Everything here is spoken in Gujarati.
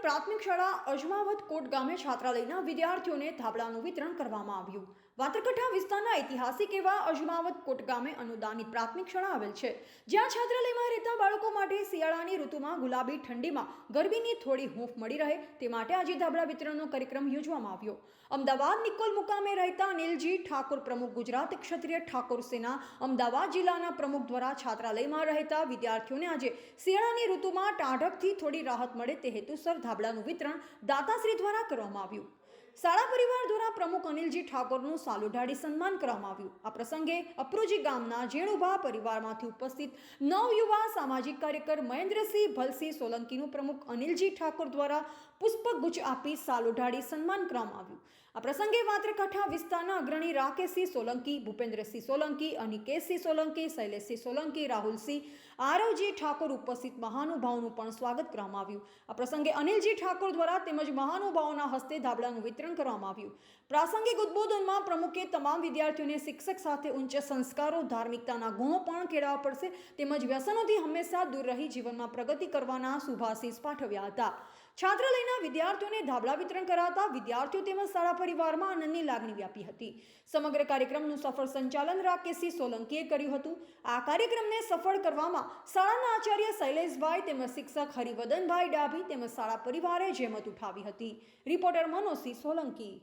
પ્રાથમિક શાળા અજમાવત કોટ ગામે છાત્રાલયના વિદ્યાર્થીઓને ધાબળાનું વિતરણ કરવામાં આવ્યું. વાત્રકઠા વિસ્તારના ઐતિહાસિક એવા અજમાવત કોટ ગામે અનુદાનિત પ્રાથમિક શાળા આવેલ છે. જ્યાં છાત્રાલયમાં રહેતા બાળકો માટે શિયાળાની ઋતુમાં ગુલાબી ઠંડીમાં ગરમીની થોડી હૂંફ મળી રહે તે માટે આજે ધાબળા વિતરણનો કાર્યક્રમ યોજવામાં આવ્યો. અમદાવાદ નિકોલ મુકામે રહેતા અનિલજી ઠાકોર પ્રમુખ ગુજરાત ક્ષત્રિય ઠાકોર સેના અમદાવાદ જિલ્લાના પ્રમુખ દ્વારા છાત્રાલયમાં રહેતા વિદ્યાર્થીઓને આજે શિયાળાની ઋતુમાં ટાઢકથી થોડી રાહત મળે તે હેતુસર ધાબળાનું વિતરણ દાતાશ્રી દ્વારા કરવામાં આવ્યું. શાળા પરિવાર દ્વારા પ્રમુખ અનિલજી ઠાકોરનું સાલુઢાડી સન્માન કરવામાં આવ્યું. આ પ્રસંગે અપ્રોજી ગામના જેણુભા પરિવારમાંથી ઉપસ્થિત નવયુવા સામાજિક કાર્યકર મહેન્દ્રસિંહ ભલસિંહ સોલંકીનું પ્રમુખ અનિલજી ઠાકોર દ્વારા પુષ્પગુચ્છ આપી સાલુઢાડી સન્માન કરવામાં આવ્યું. આ પ્રસંગે વાત્રકાંઠા વિસ્તારના અગ્રણી રાકેશસિંહ સોલંકી, ભૂપેન્દ્રસિંહ સોલંકી અનિકેશસિંહ સોલંકી, શૈલેષસિંહ સોલંકી, રાહુલસિંહ, આરવજી ઠાકોર ઉપસ્થિત મહાનુભાવોનું પણ સ્વાગત કરવામાં આવ્યું. આ પ્રસંગે અનિલજી ઠાકોર દ્વારા તેમજ મહાનુભાવોના હસ્તે ધાબળાનું વિતરણ કરવામાં આવ્યું. પ્રાસંગિક ઉદ્બોધનમાં પ્રમુખે તમામ વિદ્યાર્થીઓને શિક્ષક સાથે ઉચ્ચ સંસ્કારો, ધાર્મિકતાના ગુણો પણ કેળવવા પડશે તેમજ વ્યસનોથી હંમેશા દૂર રહી જીવનમાં પ્રગતિ કરવાના શુભાશીષ પાઠવ્યા હતા. છાત્રાલયના વિદ્યાર્થીઓને ધાબળા વિતરણ કરાતા વિદ્યાર્થીઓ તેમજ શાળા પરિવારમાં આનંદની લાગણી વ્યાપી હતી. સમગ્ર કાર્યક્રમનું સફળ સંચાલન રાકેશસિંહ સોલંકીએ કર્યું હતું. આ કાર્યક્રમને સફળ કરવામાં શાળાના આચાર્ય શૈલેષભાઈ તેમજ શિક્ષક હરિવદનભાઈ ડાભી તેમજ શાળા પરિવારે જહેમત ઉઠાવી હતી. રિપોર્ટર મનોજસિંહ સોલંકી.